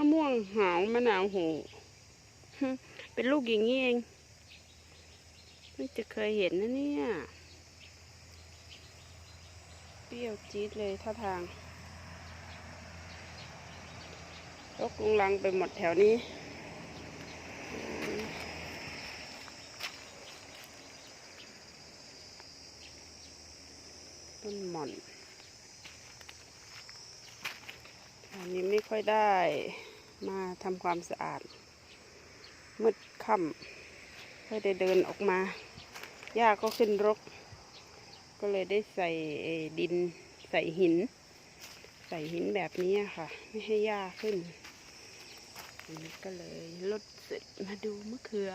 มะม่วงหาวมะนาวโหเป็นลูกอย่างนี้เองเพิ่จะเคยเห็นนะเนี่ย เปรี้ยวจี๊ดเลยท่าทางรกลุงลังไปหมดแถวนี้ ต้นหม่อนอันนี้ไม่ค่อยได้ มาทำความสะอาด มืดค่ำไม่อได้เดินออกมาหญ้าก็ขึ้นรก ก็เลยได้ใส่ดินใส่หิน ใส่หินแบบนี้ค่ะ ไม่ให้หญ้าขึ้นอันนี้ก็เลยลดเสร็จมาดูมะเขือ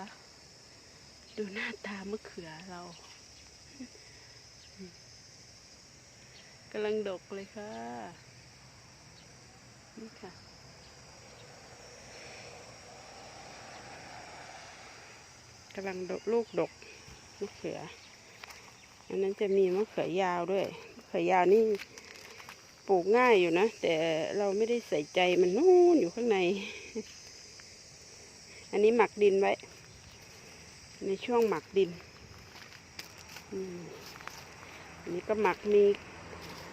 ดูหน้าตามะเขือเรากำลังดกเลยค่ะ นี่ค่ะ กำลังดกลูกดกมะเขือ อันนั้นจะมีมะเขือยาวด้วยมะเขือยาวนี่ปลูกง่ายอยู่นะ แต่เราไม่ได้ใส่ใจมันนู่นอยู่ข้างใน อันนี้หมักดินไว้ ในช่วงหมักดินอันนี้ก็หมักมี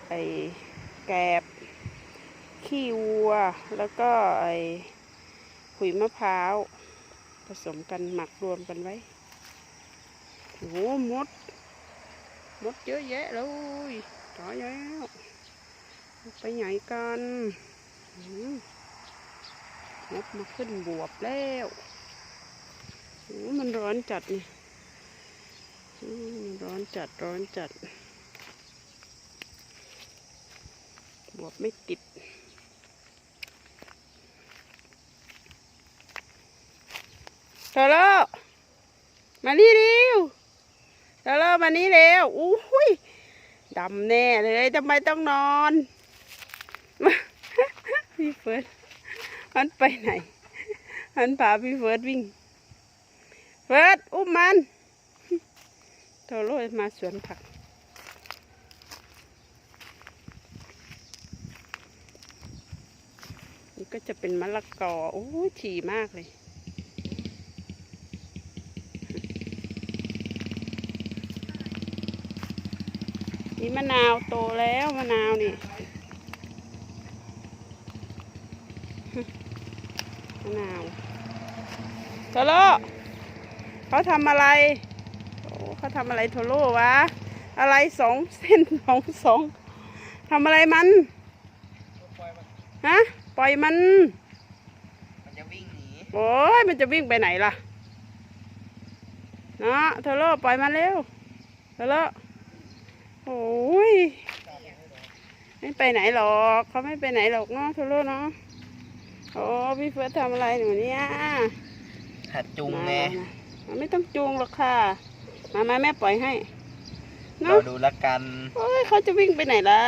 ไอ้แกบ ขี้วัว แล้วก็ไอ้ขุยมะพร้าว สมกันหมักรวมกันไว้โอ้โหมด มดเยอะแยะเลยตายแล้วไปไหนกันมมดมาขึ้นบวบแล้วโอ้มันร้อนจัดนี่มันร้อนจัดร้อนจัด บวบไม่ติด โทโลมานี่เร็วโทโลมานี่เร็วอู้ยดำแน่เลยทำไมต้องนอนพี่เฟิร์สมันไปไหนมันพาพี่เฟิร์สวิ่ง เฟิร์สอุ้มมันโทโลมาสวนผักนี่ก็จะเป็นมะละกอโอ้ฉี่มากเลย นี่มะนาวโตแล้วมะนาวนี่มะนาวโทโลเขาทำอะไรโอ้เขาทำอะไรโทโลวะ อะไรสองเส้นสองสองทำอะไรมันฮะปล่อยมัน มันจะวิ่งหนีโอ้ยมันจะวิ่งไปไหนล่ะเนาะโทโลปล่อยมันเร็วโทโล โอ้ยไม่ไปไหนหรอกเขาไม่ไปไหนหรอกเนาะโทโลเนาะโอ้พี่เฟิร์สทำอะไรหนูเนี่ยหัดจุงมาไงมาไม่ต้องจูงหรอกค่ะ มามาแม่ปล่อยให้เราเนาะดูละกันโอ้ยเขาจะวิ่งไปไหนล่ะ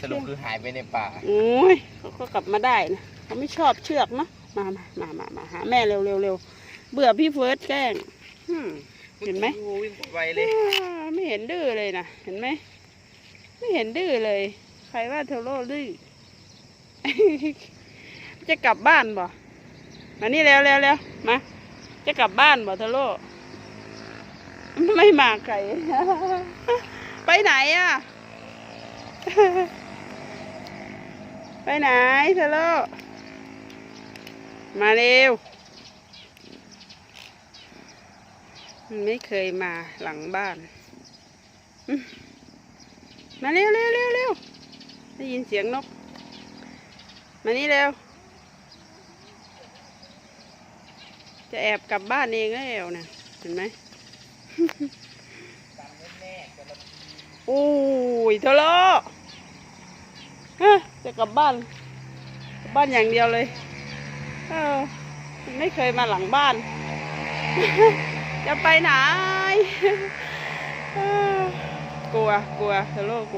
สรุปคือหายไปในป่าโอ้ยเขาก็กลับมาได้นะเขาไม่ชอบเชือกเนาะมามามามามาหาแม่เร็วเร็วเร็วเบื่อพี่เฟิร์สแกล้งอืมเห็นไหมโอ้วิ่งไวเลยอ่า ไม่เห็นดื้อเลยนะเห็นไหมไม่เห็นดื้อเลย ใครว่าเทโลดื้อจะกลับบ้านบ่มานี่เร็วเร็วเร็วมาจะกลับบ้านบ่เทโลไม่มาใครไปไหนอะ ไปไหนเทโลมาเร็วมันไม่เคยมาหลังบ้าน มาเร็วเร็วเร็วเร็วได้ยินเสียงนก มานี่เร็ว จะแอบกลับบ้านเองแล้วนะเห็นไหมโอ้ยเทะเลาะจะกลับบ้านกลับบ้านอย่างเดียวเลย เออ ไม่เคยมาหลังบ้าน จะไปไหน เออก